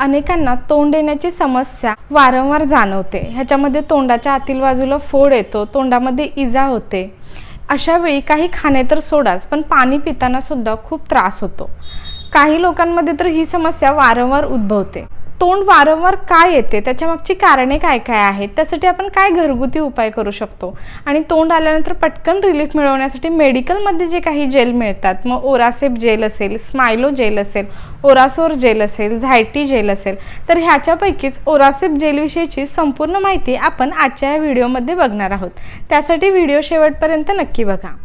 अनेकांना तोंड येण्याची समस्या वारंवार जाणवते. ह्याच्यामध्ये तोंडाच्या आतील बाजूला फोड येतो तोंडामध्ये इजा होते. अशा वेळी काही खाणे तर सोडाच पण पाणी पिताना सुद्धा खूप त्रास होतो. काही लोकांमध्ये तर ही समस्या वारंवार उद्भवते. तोंड वारंवार का येते? त्याच्या मागची कारणे काय काय आहेत? त्यासाठी आपण काय घरगुती उपाय करू शकतो? आणि तोंड आल्यानंतर पटकन रिलीफ मिळवण्यासाठी मेडिकलमध्ये जे काही जेल मिळतात मग ओरासेप जेल असेल स्मायलो जेल असेल ओरासोर जेल असेल झायटी जेल असेल तर ह्याच्यापैकीच ओरासेप जेलविषयीची संपूर्ण माहिती आपण आजच्या या व्हिडिओमध्ये बघणार आहोत. त्यासाठी व्हिडिओ शेवटपर्यंत नक्की बघा.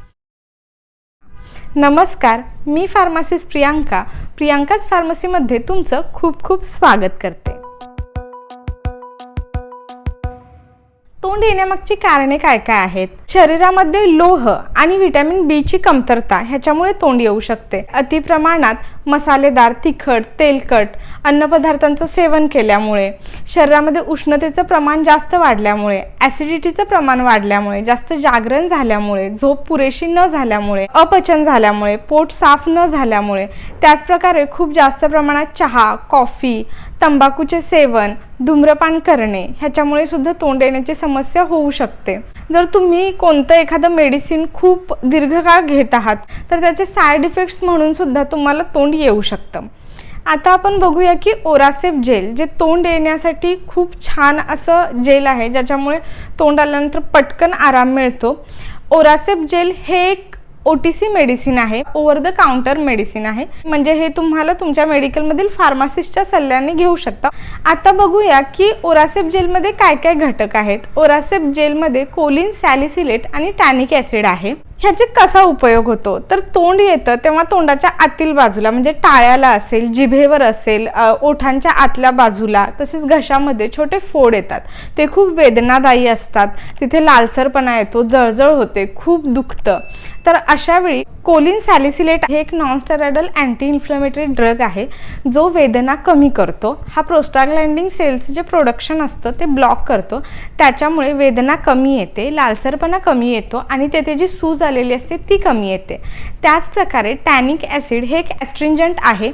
नमस्कार मी फार्मासिस्ट प्रियांका. प्रियांकाच फार्मसीमध्ये तुमचं खूप खूप स्वागत करते. तोंड येण्यामागची कारणे काय काय आहेत? शरीरामध्ये लोह आणि व्हिटॅमिन बी ची कमतरता ह्याच्यामुळे तोंड येऊ शकते. अति प्रमाणात मसालेदार तिखट तेलकट अन्नपदार्थांचं सेवन केल्यामुळे शरीरामध्ये उष्णतेचं प्रमाण जास्त वाढल्यामुळे ॲसिडिटीचं प्रमाण वाढल्यामुळे जास्त जागरण झाल्यामुळे झोप पुरेशी न झाल्यामुळे अपचन झाल्यामुळे पोट साफ न झाल्यामुळे त्याचप्रकारे खूप जास्त प्रमाणात चहा कॉफी तंबाखूचे सेवन धूम्रपान करणे ह्याच्यामुळे सुद्धा तोंड येण्याची समस्या होऊ शकते. जर तुम्ही कोणतं एखादं मेडिसिन खूप दीर्घकाळ घेत आहात तर त्याचे साईड इफेक्ट्स म्हणून सुद्धा तुम्हाला तोंड येऊ शकतं. आता आपण बघूया की ओरासेप जेल जे तोंड येण्यासाठी खूप छान असं जेल आहे ज्याच्यामुळे तोंड आल्यानंतर पटकन आराम मिळतो. ओरासेप जेल हे एक ओ टी सी मेडिसिन आहे ओव्हर द काउंटर मेडिसिन आहे. म्हणजे हे तुम्हाला तुमच्या मेडिकलमधील फार्मासिस्टच्या सल्ल्याने घेऊ शकता. आता बघूया की ओरासेप जेलमध्ये काय काय घटक आहेत. ओरासेप जेलमध्ये कोलिन सॅलिसिलेट आणि टॅनिक ॲसिड आहे. ह्याचे कसा उपयोग होतो? तर तोंड येतं तेव्हा तोंडाच्या आतील बाजूला म्हणजे टाळ्याला असेल जिभेवर असेल ओठांच्या आतल्या बाजूला तसेच घशामध्ये छोटे फोड येतात. ते खूप वेदनादायी असतात. तिथे लालसरपणा येतो जळजळ होते खूप दुखतं. तर अशावेळी कोलिन सॅलिसिलेट हे एक नॉनस्टरायडल अँटी इन्फ्लेमेटरी ड्रग आहे जो वेदना कमी करतो. हा प्रोस्टाग्लँडिंग सेल्सचं जे प्रोडक्शन असतं ते ब्लॉक करतो. त्याच्यामुळे वेदना कमी येते लालसरपणा कमी येतो आणि तेथे जी सूज आलेली असते ती कमी येते. त्याचप्रकारे टॅनिक ॲसिड हे एक ॲस्ट्रिंजंट आहे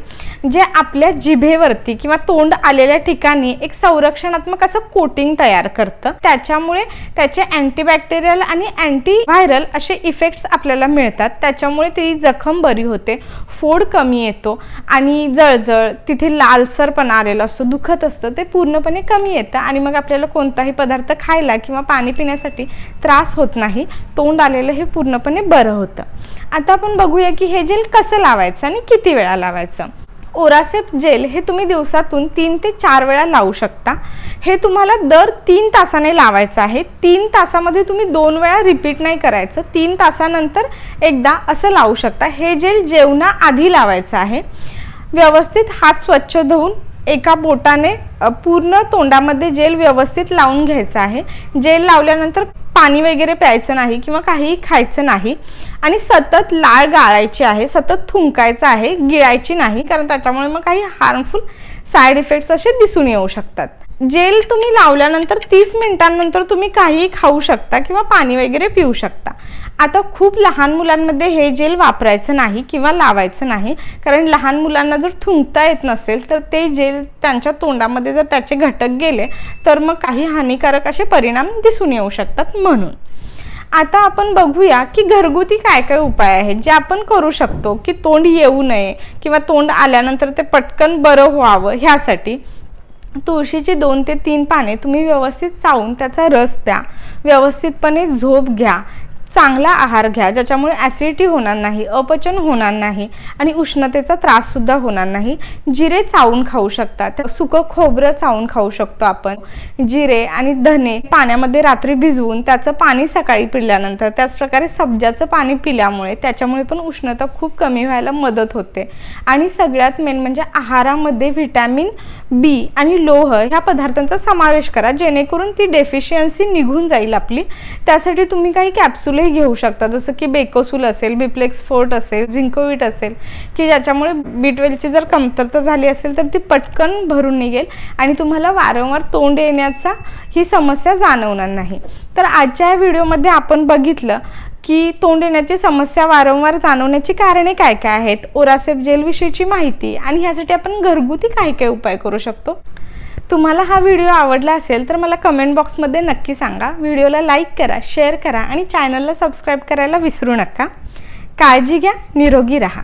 जे आपल्या जिभेवरती किंवा तोंड आलेल्या ठिकाणी एक संरक्षणात्मक असं कोटिंग तयार करतं. त्याच्यामुळे त्याचे अँटीबॅक्टेरियल आणि अँटी व्हायरल असे इफेक्ट्स आपल्याला मिळतात. त्याच्यामुळे ती जखम बरी होते फोड कमी येतो आणि जळजळ तिथे लालसरपणा आलेला असतो दुखत असतं ते पूर्णपणे कमी येतं आणि मग आपल्याला कोणताही पदार्थ खायला किंवा पाणी पिण्यासाठी त्रास होत नाही तोंड आलेलं हे पूर्णपणे बरं होतं. आता आपण बघूया की हे जेल कसं लावायचं आणि किती वेळा लावायचं. ओरासेप जेल हे तुम्ही दिवसातून तीन ते चार वेळा लावू शकता. हे तुम्हाला दर तीन तासाने लावायचं आहे. तीन तासामध्ये तुम्ही दोन वेळा रिपीट नाही करायचं. तीन तासानंतर एकदा असं लावू शकता. हे जेल जेवणाआधी लावायचं आहे. व्यवस्थित हात स्वच्छ धुवून एका बोटाने पूर्ण तोंडामध्ये जेल व्यवस्थित लावून घ्यायचं आहे. जेल लावल्यानंतर पाणी वगैरे प्यायचं नाही किंवा काहीही खायचं नाही आणि सतत लाळ गाळायची आहे सतत थुंकायचं आहे गिळायची नाही कारण त्याच्यामुळे मग काही हार्मफुल साईड इफेक्ट्स असे दिसून येऊ शकतात. जेल तुम्ही लावल्यानंतर तीस मिनिटांनंतर तुम्ही काहीही खाऊ शकता किंवा पाणी वगैरे पिऊ शकता. आता खूप लहान मुलांमध्ये हे जेल वापरायचं नाही किंवा लावायचं नाही. कारण लहान मुलांना जर थुंकता येत नसेल तर ते जेल त्यांच्या तोंडामध्ये जर त्याचे घटक गेले तर मग काही हानिकारक असे परिणाम दिसून येऊ शकतात म्हणून. आता आपण बघूया की घरगुती काय काय उपाय आहेत जे आपण करू शकतो की तोंड येऊ नये किंवा तोंड आल्यानंतर ते पटकन बरं व्हावं ह्यासाठी. तुळशीची दोन ते तीन पाने तुम्ही व्यवस्थित चावून त्याचा रस प्या. व्यवस्थितपणे झोप घ्या. चांगला आहार घ्या ज्याच्यामुळे ॲसिडिटी होणार नाही अपचन होणार नाही आणि उष्णतेचा त्राससुद्धा होणार नाही. जिरे चावून खाऊ शकतात सुकं खोबरं चावून खाऊ शकतो आपण. जिरे आणि धने पाण्यामध्ये रात्री भिजवून त्याचं पाणी सकाळी पिल्यानंतर त्याचप्रकारे सब्जाचं पाणी पिल्यामुळे त्याच्यामुळे पण उष्णता खूप कमी व्हायला मदत होते. आणि सगळ्यात मेन म्हणजे आहारामध्ये व्हिटॅमिन बी आणि लोह ह्या पदार्थांचा समावेश करा जेणेकरून ती डेफिशियन्सी निघून जाईल आपली. त्यासाठी तुम्ही काही कॅप्सूलही घेऊ शकता. जसं की बेकोसूल असेल बिप्लेक्स फोर्ट असेल झिंकोविट असेल की ज्याच्यामुळे बी ट्वेल्वची जर कमतरता झाली असेल तर ती पटकन भरून निघेल आणि तुम्हाला वारंवार तोंड येण्याचा ही समस्या जाणवणार नाही. तर आजच्या या व्हिडिओमध्ये आपण बघितलं की तोंड येण्याची समस्या वारंवार जाणवण्याची कारणे काय काय आहेत? ओरासेप जेलविषयीची माहिती आणि ह्यासाठी आपण घरगुती काय काय उपाय करू शकतो? तुम्हाला हा व्हिडिओ आवडला असेल तर मला कमेंट बॉक्समध्ये नक्की सांगा. व्हिडिओला लाईक करा शेअर करा आणि चॅनलला सबस्क्राईब करायला विसरू नका. काळजी घ्या निरोगी राहा.